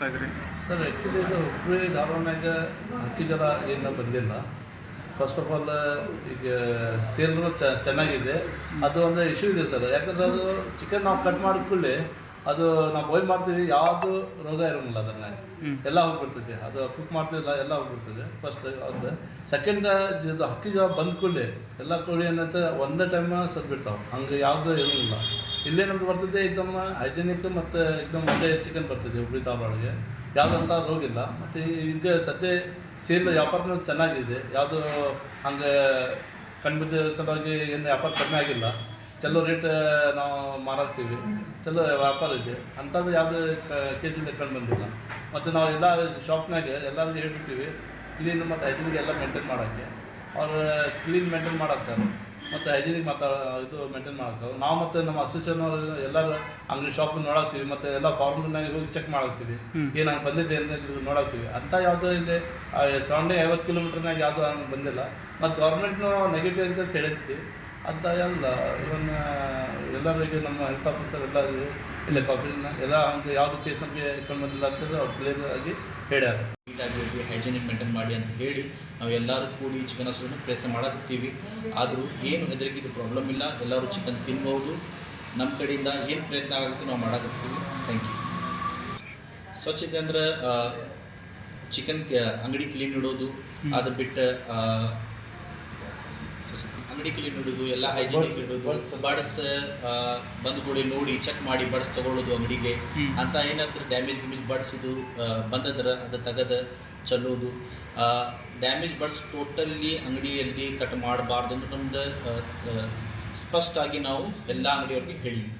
Sir actually ಇದು ಹುಬ್ಬಳ್ಳಿ ಧಾರವಾಡನಾಗ ಹಕ್ಕಿ ಜ್ವರ ಏನ ಬಂದಿಲ್ಲ. ಫಸ್ಟ್ ಆಫ್ ಆಲ್ ಈಗ ಸೇಲ್ನು ಚೆನ್ನಾಗಿದೆ. ಅದು ಒಂದು ಇಶ್ಯೂ ಇದೆ ಸರ್. ಯಾಕಂದ್ರೆ ಅದು ಚಿಕನ್ ನಾವು ಕಟ್ ಮಾಡಿದ ಕೂಡಲೇ ಅದು ನಾವು ಬಾಯ್ಲ್ ಮಾಡ್ತೀವಿ ಯಾವುದು ರೋಗ ಇರೋಂಗಿಲ್ಲ ಅದನ್ನ. ಎಲ್ಲ ಹೋಗ್ಬಿಡ್ತೈತಿ ಅದು ಕುಕ್ ಮಾಡ್ತಿಲ್ಲ ಎಲ್ಲ ಹೋಗ್ಬಿಡ್ತದೆ. ಫಸ್ಟ್ ಅದು ಸೆಕೆಂಡ್ ಇದು ಹಕ್ಕಿ ಜ್ವರ ಬಂದ ಕೂಡಲೇ ಎಲ್ಲ ಕೋಳಿ ಏನಂತ ಒಂದೇ ಟೈಮ್ ಸದ್ಬಿಡ್ತಾವೆ ಹಂಗೆ ಯಾವುದು ಇರೋಂಗಿಲ್ಲ ಇಲ್ಲೇ ನಮ್ಗೆ ಬರ್ತದೆ ಏಕದಮ್ ಹೈಜೆನಿಕ್ ಮತ್ತು ಏಕದಮ್ ಒಳ್ಳೆ ಚಿಕನ್ ಬರ್ತದೆ ಹುಬ್ಳಿ ಧಾರವಾಡಗೆ. ಯಾವುದಂತ ರೋಗ ಇಲ್ಲ ಮತ್ತು ಈಗ ಸದ್ಯ ಸೇಲ್ ವ್ಯಾಪಾರನೂ ಚೆನ್ನಾಗಿದೆ. ಯಾವುದು ಹಂಗೆ ಕಣ್ಬಿದ್ದ ಸಲುವಾಗಿ ಏನು ವ್ಯಾಪಾರ ಕಡಿಮೆ ಆಗಿಲ್ಲ. ಚಲೋ ರೇಟ್ ನಾವು ಮಾರಾಡ್ತೀವಿ ಚಲೋ ವ್ಯಾಪಾರ ಇದೆ. ಅಂಥದ್ದು ಯಾವುದೇ ಕೇಸಿಂದ ಕಂಡು ಬಂದಿಲ್ಲ. ಮತ್ತು ನಾವು ಎಲ್ಲ ಶಾಪ್ನಾಗೆ ಎಲ್ಲರಿಗೂ ಹೇಳ್ಬಿಡ್ತೀವಿ ಕ್ಲೀನ್ ಮತ್ತು ಹೈಜಿನಿಕ್ ಎಲ್ಲ ಮೇಂಟೈನ್ ಮಾಡೋಕ್ಕೆ. ಅವ್ರು ಕ್ಲೀನ್ ಮೇಂಟೈನ್ ಮಾಡಾಕ್ತಾರೆ. ಮತ್ತು ಹೈಜಿನಿಕ್ ಮಾತಾ ಇದು ಮೇಂಟೈನ್ ಮಾಡ್ತಾರೆ ನಾವು ಮತ್ತು ನಮ್ಮ ಅಸೋಸಿಯೇಷನ್ ಎಲ್ಲರೂ ಅಂಗಡಿ ಶಾಪ್ ನೋಡಾಕ್ತೀವಿ. ಮತ್ತು ಎಲ್ಲ ಫಾರ್ಮ್ನಾಗ ಹೋಗಿ ಚೆಕ್ ಮಾಡಾಕ್ತೀವಿ. ಏನು ಹಂಗೆ ಬಂದಿದೆ ಅಂತ ನೋಡಾಕ್ತೀವಿ. ಅಂತ ಯಾವುದೋ ಇಲ್ಲಿ ಸೆವೆಂಟಿ ಐವತ್ತು ಕಿಲೋಮೀಟರ್ನಾಗ ಯಾವುದೋ ಹಂಗೆ ಬಂದಿಲ್ಲ. ಮತ್ತು ಗೌರ್ಮೆಂಟ್ನು ನೆಗೆಟಿವ್ ಅಂತ ಹೇಳಿದ್ವಿ. ಅಂತ ಎಲ್ಲ ಇವನ್ನ ಎಲ್ಲರಿಗೆ ನಮ್ಮ ಹೆಲ್ತ್ ಆಫೀಸರ್ ಎಲ್ಲ ಇಲ್ಲೇ ಕಾಫಿನ ಎಲ್ಲ ಹಂಗೆ ಯಾವುದು ಕೇಸ್ ನಮಗೆ ಕಂಡು ಬಂದಿಲ್ಲ ಅಂತ ಅವ್ರು ಕ್ಲಿಯರ್ ಆಗಿ ಹೇಳ್ಯಾರ. ನೀಟಾಗಿರ್ರಿ ಹೈಜಿನಿಕ್ ಮೇಂಟೈನ್ ಮಾಡಿ ಅಂತ ಹೇಳಿ ನಾವು ಎಲ್ಲರೂ ಕೂಡಿ ಚಿಕನ್ ಹಸುವನ್ನು ಪ್ರಯತ್ನ ಮಾಡಕತ್ತೀವಿ. ಆದರೂ ಏನು ಹೆದರಿಕೆದು ಪ್ರಾಬ್ಲಮ್ ಇಲ್ಲ. ಎಲ್ಲರೂ ಚಿಕನ್ ತಿನ್ಬೋದು. ನಮ್ಮ ಕಡೆಯಿಂದ ಏನು ಪ್ರಯತ್ನ ಆಗುತ್ತೆ ನಾವು ಮಾಡಕತ್ತೀವಿ. ಥ್ಯಾಂಕ್ ಯು ಸ್ವಚ್ಛತೆ ಅಂದ್ರೆ ಚಿಕನ್ ಅಂಗಡಿ ಕ್ಲೀನ್ ಇಡೋದು ಅದು ಬಿಟ್ಟು ಕ್ಲೀನ್ ಇಡೋದು ಎಲ್ಲ ಹೈಜೀನಿಕ್ ಇಡೋದು ಬಡ್ಸ್ ಬಂದು ಕೂಡ ನೋಡಿ ಚೆಕ್ ಮಾಡಿ ಬಡ್ಸ್ ತಗೊಳ್ಳೋದು ಅಂಗಡಿಗೆ. ಅಂತ ಏನಾದ್ರು ಡ್ಯಾಮೇಜ್ ಗಿಮೇಜ್ ಬಡ್ಸ್ ಇದು ಬಂದದ್ರ ಅದು ತೆಗದ ಚಲ್ಲೋದು. ಡ್ಯಾಮೇಜ್ ಬಡ್ಸ್ ಟೋಟಲಿ ಅಂಗಡಿಯಲ್ಲಿ ಕಟ್ ಮಾಡಬಾರ್ದು ಅಂತ ನಮ್ದು ಸ್ಪಷ್ಟ ಆಗಿ ಸ್ಪಷ್ಟವಾಗಿ ನಾವು ಎಲ್ಲ ಅಂಗಡಿಯವ್ರಿಗೆ ಹೇಳಿ.